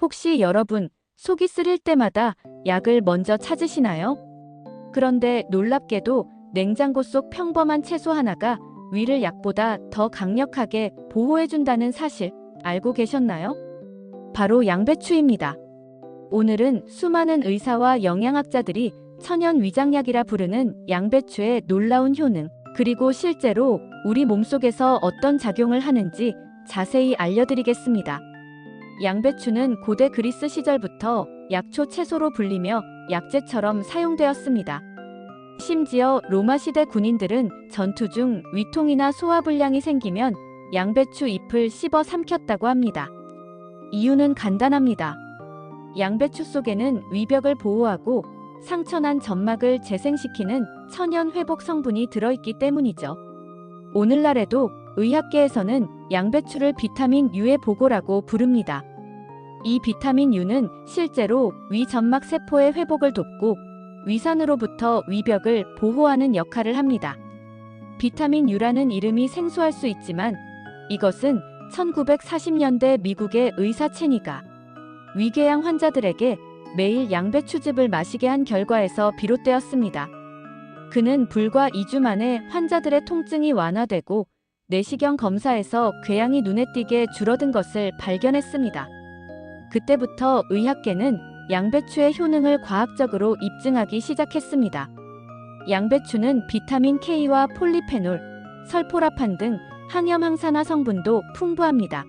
혹시 여러분 속이 쓰릴 때마다 약을 먼저 찾으시나요? 그런데 놀랍게도 냉장고 속 평범한 채소 하나가 위를 약보다 더 강력하게 보호해준다는 사실 알고 계셨나요? 바로 양배추입니다. 오늘은 수많은 의사와 영양학자들이 천연 위장약이라 부르는 양배추의 놀라운 효능, 그리고 실제로 우리 몸속에서 어떤 작용을 하는지 자세히 알려드리겠습니다. 양배추는 고대 그리스 시절부터 약초 채소로 불리며 약재처럼 사용되었습니다. 심지어 로마 시대 군인들은 전투 중 위통이나 소화불량이 생기면 양배추 잎을 씹어 삼켰다고 합니다. 이유는 간단합니다. 양배추 속에는 위벽을 보호하고 상처난 점막을 재생시키는 천연 회복 성분이 들어있기 때문이죠. 오늘날에도 의학계에서는 양배추를 비타민 U의 보고라고 부릅니다. 이 비타민 U는 실제로 위 점막 세포의 회복을 돕고 위산으로부터 위벽을 보호하는 역할을 합니다. 비타민 U라는 이름이 생소할 수 있지만 이것은 1940년대 미국의 의사 체니가 위궤양 환자들에게 매일 양배추즙을 마시게 한 결과에서 비롯되었습니다. 그는 불과 2주 만에 환자들의 통증이 완화되고 내시경 검사에서 궤양이 눈에 띄게 줄어든 것을 발견했습니다. 그때부터 의학계는 양배추의 효능을 과학적으로 입증하기 시작했습니다. 양배추는 비타민 K와 폴리페놀, 설포라판 등 항염 항산화 성분도 풍부합니다.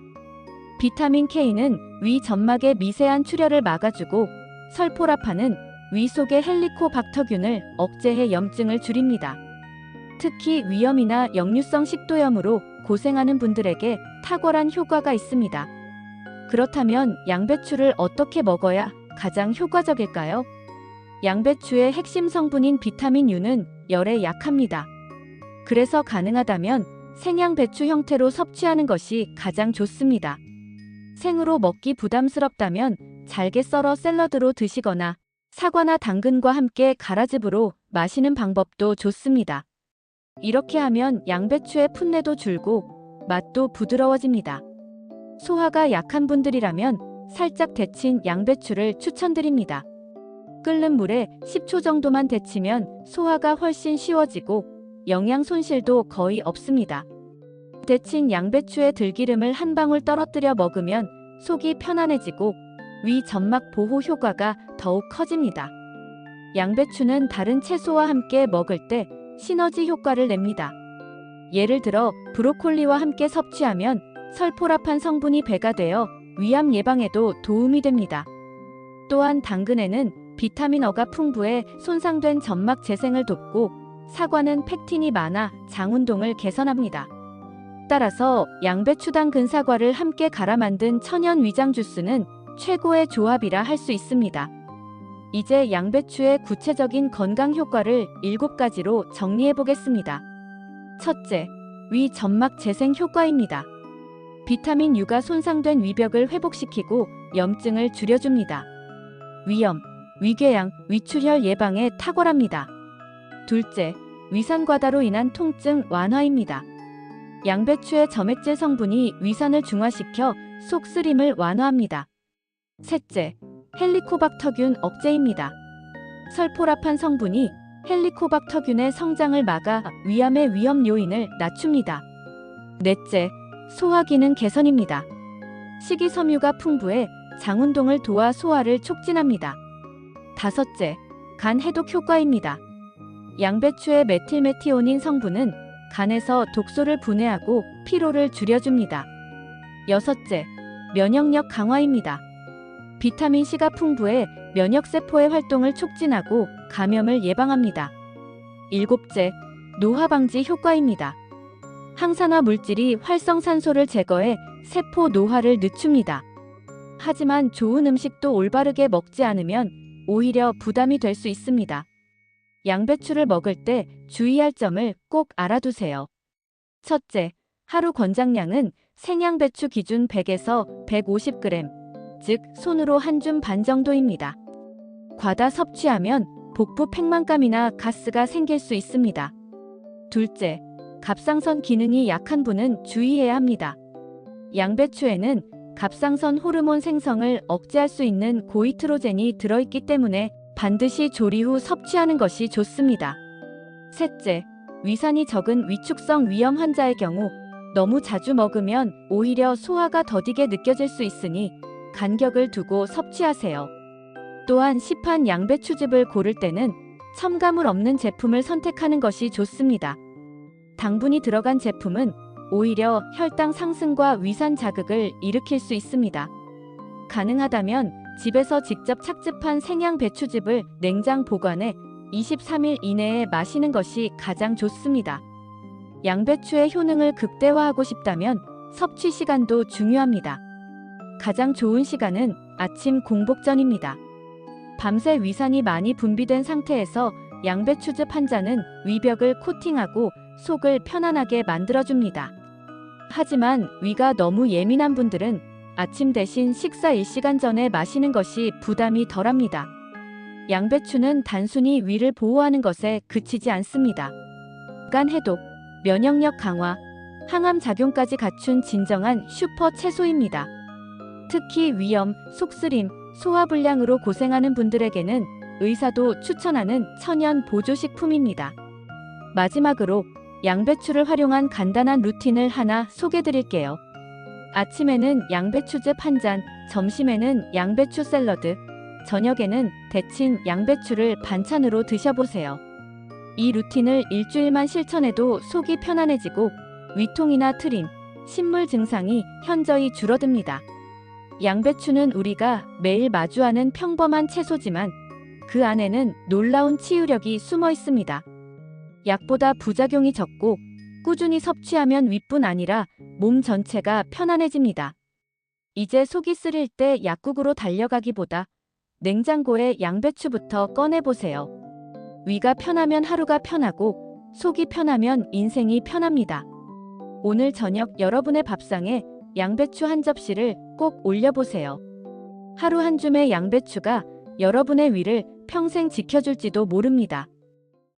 비타민 K는 위 점막의 미세한 출혈을 막아주고 설포라판은 위 속의 헬리코박터균을 억제해 염증을 줄입니다. 특히 위염이나 역류성 식도염으로 고생하는 분들에게 탁월한 효과가 있습니다. 그렇다면 양배추를 어떻게 먹어야 가장 효과적일까요? 양배추의 핵심 성분인 비타민 U는 열에 약합니다. 그래서 가능하다면 생양배추 형태로 섭취하는 것이 가장 좋습니다. 생으로 먹기 부담스럽다면 잘게 썰어 샐러드로 드시거나 사과나 당근과 함께 가라즙으로 마시는 방법도 좋습니다. 이렇게 하면 양배추의 풋내도 줄고 맛도 부드러워집니다. 소화가 약한 분들이라면 살짝 데친 양배추를 추천드립니다. 끓는 물에 10초 정도만 데치면 소화가 훨씬 쉬워지고 영양 손실도 거의 없습니다. 데친 양배추의 들기름을 한 방울 떨어뜨려 먹으면 속이 편안해지고 위 점막 보호 효과가 더욱 커집니다. 양배추는 다른 채소와 함께 먹을 때 시너지 효과를 냅니다. 예를 들어 브로콜리와 함께 섭취하면 설포라판 성분이 배가 되어 위암 예방에도 도움이 됩니다. 또한 당근에는 비타민 어가 풍부해 손상된 점막 재생을 돕고 사과는 팩틴이 많아 장 운동을 개선합니다. 따라서 양배추 당 근 사과를 함께 갈아 만든 천연 위장 주스는 최고의 조합이라 할 수 있습니다. 이제 양배추의 구체적인 건강 효과를 7가지로 정리해 보겠습니다. 첫째, 위 점막 재생 효과입니다. 비타민 U가 손상된 위벽을 회복시키고 염증을 줄여줍니다. 위염, 위궤양, 위출혈 예방에 탁월합니다. 둘째, 위산 과다로 인한 통증 완화입니다. 양배추의 점액질 성분이 위산을 중화시켜 속 쓰림을 완화합니다. 셋째, 헬리코박터균 억제입니다. 설포라판 성분이 헬리코박터균의 성장을 막아 위암의 위험 요인을 낮춥니다. 넷째, 소화 기능 개선입니다. 식이섬유가 풍부해 장 운동을 도와 소화를 촉진합니다. 다섯째, 간 해독 효과입니다. 양배추의 메틸메티오닌 성분은 간에서 독소를 분해하고 피로를 줄여줍니다. 여섯째, 면역력 강화입니다. 비타민 C가 풍부해 면역세포의 활동을 촉진하고 감염을 예방합니다. 일곱째, 노화 방지 효과입니다. 항산화 물질이 활성산소를 제거해 세포 노화를 늦춥니다. 하지만 좋은 음식도 올바르게 먹지 않으면 오히려 부담이 될 수 있습니다. 양배추를 먹을 때 주의할 점을 꼭 알아두세요. 첫째, 하루 권장량은 생양배추 기준 100에서 150g, 즉 손으로 한 줌 반 정도입니다. 과다 섭취하면 복부 팽만감이나 가스가 생길 수 있습니다. 둘째, 갑상선 기능이 약한 분은 주의해야 합니다. 양배추에는 갑상선 호르몬 생성을 억제할 수 있는 고이트로젠이 들어있기 때문에 반드시 조리 후 섭취하는 것이 좋습니다. 셋째, 위산이 적은 위축성 위염 환자의 경우 너무 자주 먹으면 오히려 소화가 더디게 느껴질 수 있으니 간격을 두고 섭취하세요. 또한 시판 양배추즙을 고를 때는 첨가물 없는 제품을 선택하는 것이 좋습니다. 당분이 들어간 제품은 오히려 혈당 상승과 위산 자극을 일으킬 수 있습니다. 가능하다면 집에서 직접 착즙한 생양 배추즙을 냉장 보관해 23일 이내에 마시는 것이 가장 좋습니다. 양배추의 효능을 극대화하고 싶다면 섭취 시간도 중요합니다. 가장 좋은 시간은 아침 공복 전입니다. 밤새 위산이 많이 분비된 상태에서 양배추즙 한 잔은 위벽을 코팅하고 속을 편안하게 만들어줍니다. 하지만 위가 너무 예민한 분들은 아침 대신 식사 1시간 전에 마시는 것이 부담이 덜합니다. 양배추는 단순히 위를 보호하는 것에 그치지 않습니다. 간 해독, 면역력 강화, 항암 작용까지 갖춘 진정한 슈퍼 채소입니다. 특히 위염, 속쓰림, 소화불량으로 고생하는 분들에게는 의사도 추천하는 천연 보조식품입니다. 마지막으로 양배추를 활용한 간단한 루틴을 하나 소개해 드릴게요. 아침에는 양배추즙 한 잔, 점심에는 양배추 샐러드, 저녁에는 데친 양배추를 반찬으로 드셔보세요. 이 루틴을 일주일만 실천해도 속이 편안해지고 위통이나 트림, 신물 증상이 현저히 줄어듭니다. 양배추는 우리가 매일 마주하는 평범한 채소지만 그 안에는 놀라운 치유력이 숨어 있습니다. 약보다 부작용이 적고 꾸준히 섭취하면 위뿐 아니라 몸 전체가 편안해집니다. 이제 속이 쓰릴 때 약국으로 달려가기보다 냉장고에 양배추부터 꺼내보세요. 위가 편하면 하루가 편하고 속이 편하면 인생이 편합니다. 오늘 저녁 여러분의 밥상에 양배추 한 접시를 꼭 올려보세요. 하루 한 줌의 양배추가 여러분의 위를 평생 지켜줄지도 모릅니다.